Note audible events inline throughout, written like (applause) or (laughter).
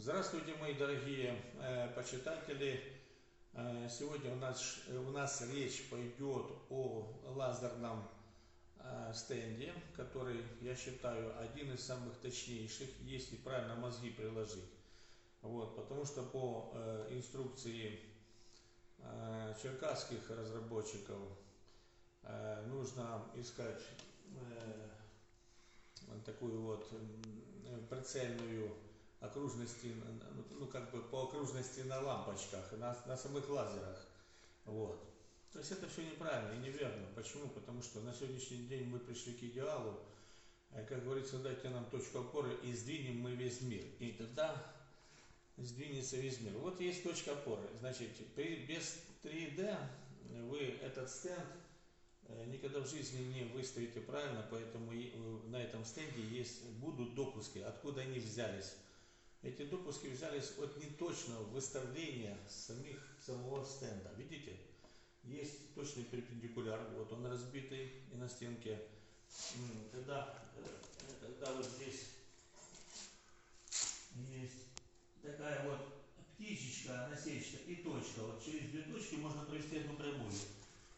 Здравствуйте, мои дорогие э, почитатели. Э, сегодня у нас, у нас речь пойдет о лазерном э, стенде, который, я считаю, один из самых точнейших, если правильно мозги приложить. Вот, потому что по э, инструкции э, черкасских разработчиков э, нужно искать э, такую вот э, прицельную окружности, ну, ну как бы по окружности на лампочках, на, на самых лазерах. Вот. То есть это все неправильно и неверно. Почему? Потому что на сегодняшний день мы пришли к идеалу, э, как говорится, дайте нам точку опоры и сдвинем мы весь мир. И тогда сдвинется весь мир. Вот есть точка опоры. Значит, при, без 3D вы этот стенд э, никогда в жизни не выставите правильно, поэтому на этом стенде есть, будут допуски, откуда они взялись. Эти допуски взялись от неточного выставления самих, самого стенда. Видите? Есть точный перпендикуляр, вот он разбитый и на стенке. Когда, когда вот здесь есть такая вот птичечка, насечка и точка. Вот через две точки можно провести одну прямую.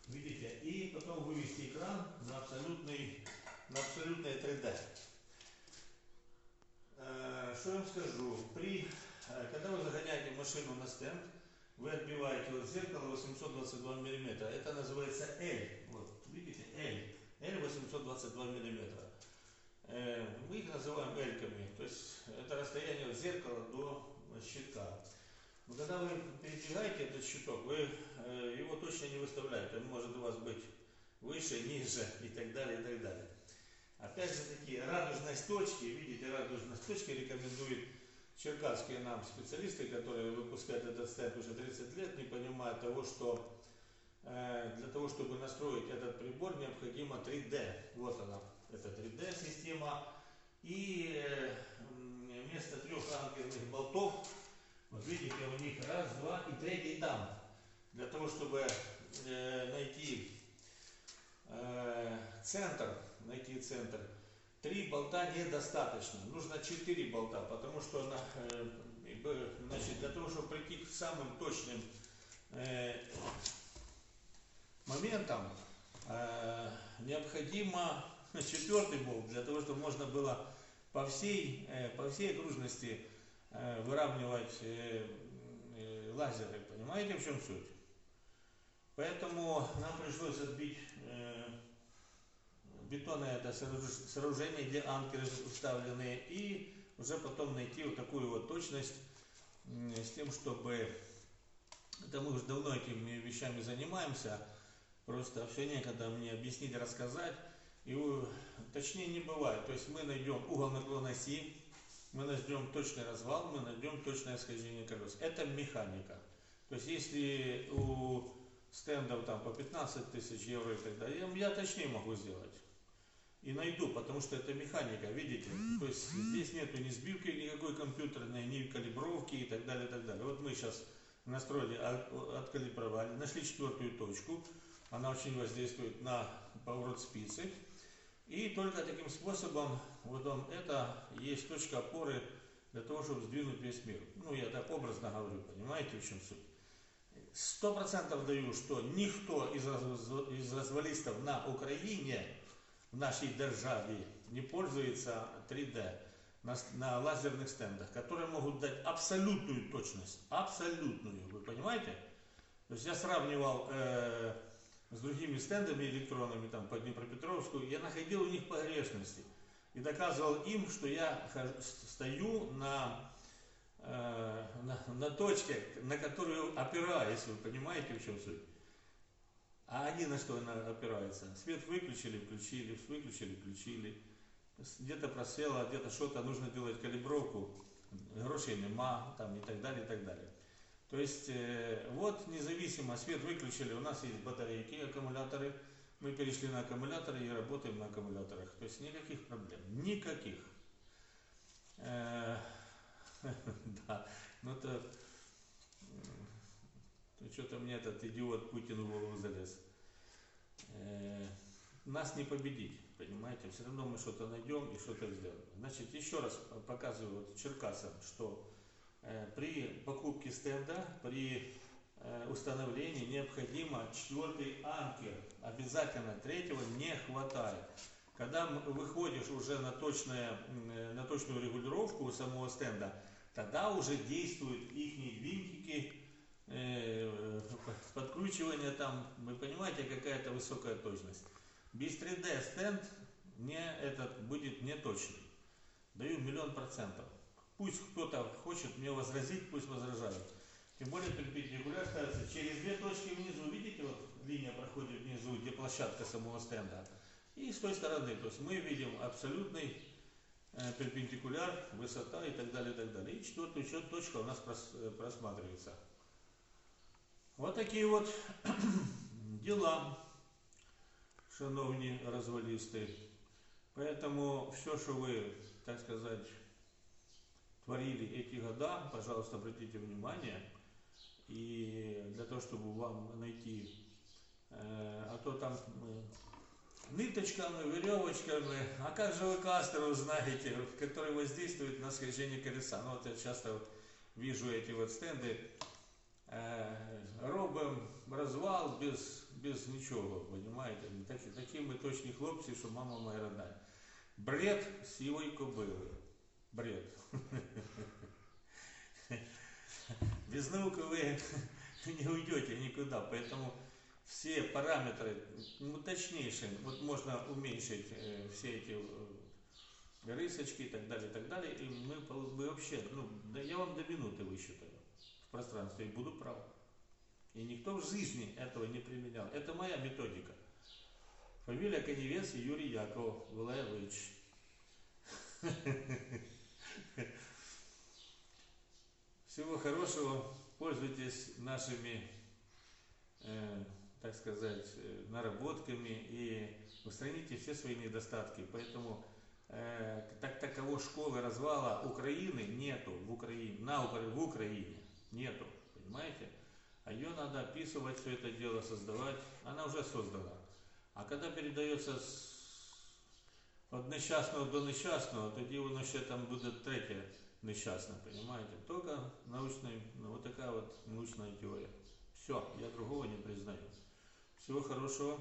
Видите? И потом вывести экран на абсолютный, на абсолютное 3D. Э, что я вам скажу? При, э, когда вы загоняете машину на стенд, вы отбиваете от зеркала 822 мм. Это называется L. Вот, видите, L. L 822 мм. Мы их называем L-ками. То есть это расстояние от зеркала до щитка. Но когда вы передвигаете этот щиток, вы э, его точно не выставляете. Он может у вас быть выше, ниже и так далее, и так далее. Опять же таки, радужность точки, видите, радужность точки рекомендует черкасские нам специалисты, которые выпускают этот стенд уже 30 лет, не понимая того, что э, для того, чтобы настроить этот прибор, необходимо 3D. Вот она, это 3D система. И э, вместо трех анкерных болтов, вот видите, у них раз, два и третий там. Для того, чтобы э, найти э, центр, найти центр, три болта недостаточно. Нужно четыре болта, потому что э, значит, для того, чтобы прийти к самым точным э, моментам, э, необходимо четвертый болт, для того, чтобы можно было по всей, э, по всей окружности э, выравнивать э, э, лазеры. Понимаете, в чем суть? Поэтому нам пришлось отбить э, бетонное это сооружение, где анкеры уставлены, и уже потом найти вот такую вот точность с тем, чтобы это мы уже давно этими вещами занимаемся, просто все некогда мне объяснить, рассказать, и точнее не бывает. То есть мы найдем угол наклона оси, мы найдем точный развал, мы найдем точное схождение колес. Это механика. То есть если у стендов там по 15 тысяч евро и так далее, я точнее могу сделать. И найду, потому что это механика, видите? То есть здесь нету ни сбивки никакой компьютерной, ни калибровки и так далее, и так далее. Вот мы сейчас настроили, а, откалибровали, нашли четвертую точку. Она очень воздействует на поворот спицы. И только таким способом, вот он, это есть точка опоры для того, чтобы сдвинуть весь мир. Ну, я так образно говорю, понимаете, в чем суть? Сто процентов даю, что никто из, из развалистов на Украине, в нашей державе, не пользуется 3D на, на лазерных стендах, которые могут дать абсолютную точность. Абсолютную, вы понимаете? То есть я сравнивал э, с другими стендами электронами там, по Днепропетровску, я находил у них погрешности. И доказывал им, что я стою на Э, на, на точке, на которую опираюсь, вы понимаете, в чем суть? А они на что опираются? Свет выключили, включили, выключили, включили. Где-то просело, где-то что-то нужно делать калибровку, грошей нема, там и так далее, и так далее. То есть, э, вот независимо, свет выключили, у нас есть батарейки, аккумуляторы, мы перешли на аккумуляторы и работаем на аккумуляторах. То есть никаких проблем, никаких. Э, (laughs) Да, ну то, что-то мне этот идиот Путин в голову залез. Э, нас не победить, понимаете, все равно мы что-то найдем и что-то сделаем. Значит, еще раз показываю вот Черкасам, что э, при покупке стенда, при э, установлении необходимо четвертый анкер. Обязательно третьего не хватает. Когда выходишь уже на, точное, на точную регулировку самого стенда, тогда уже действуют их винтики, подкручивание там, вы понимаете, какая-то высокая точность. Без 3D стенд не этот будет не точный. Даю миллион процентов. Пусть кто-то хочет мне возразить, пусть возражает. Тем более перпендикуляр ставится через две точки внизу. Видите, вот линия проходит внизу, где площадка самого стенда. И с той стороны, то есть мы видим абсолютный э, перпендикуляр, высота и так далее, и так далее. И четвертая еще точка у нас прос- э, просматривается. Вот такие вот (clears throat) дела, шановні розвалісти. Поэтому все, что вы, так сказать, творили эти года, пожалуйста, обратите внимание. И для того, чтобы вам найти, э, а то там э, ниточками, веревочками, а как же вы Кастеру знаете, который воздействует на скольжение колеса. Ну вот я часто вот вижу эти вот стенды, э, робим розвал без, без нічого, понимаете? Такі, такі ми точні хлопці, що мама моя родная. Бред сивой кобыли. Бред. Без науки вы не уйдете никуда, поэтому все параметры, ну, точнейшие, вот можно уменьшить э, все эти э, рысочки и так далее, и так далее, и мы, пол- мы вообще, ну, да я вам до минуты высчитаю в пространстве и буду прав. И никто в жизни этого не применял. Это моя методика. Фамилия Коневец Юрий Яков Владимирович. Всего хорошего. Пользуйтесь нашими, э, так сказать, э, наработками и устраните все свои недостатки. Поэтому э, так таковой школы развала Украины нету в Украине, на Укра- в Украине нету, понимаете? А ее надо описывать, все это дело создавать. Она уже создана. А когда передается з від нещасного до нещасного, тоді воно ще там буде третє нещасне, понимаете? Только научная, ну, вот такая вот научная теория. Все, я другого не признаю. Всего хорошего.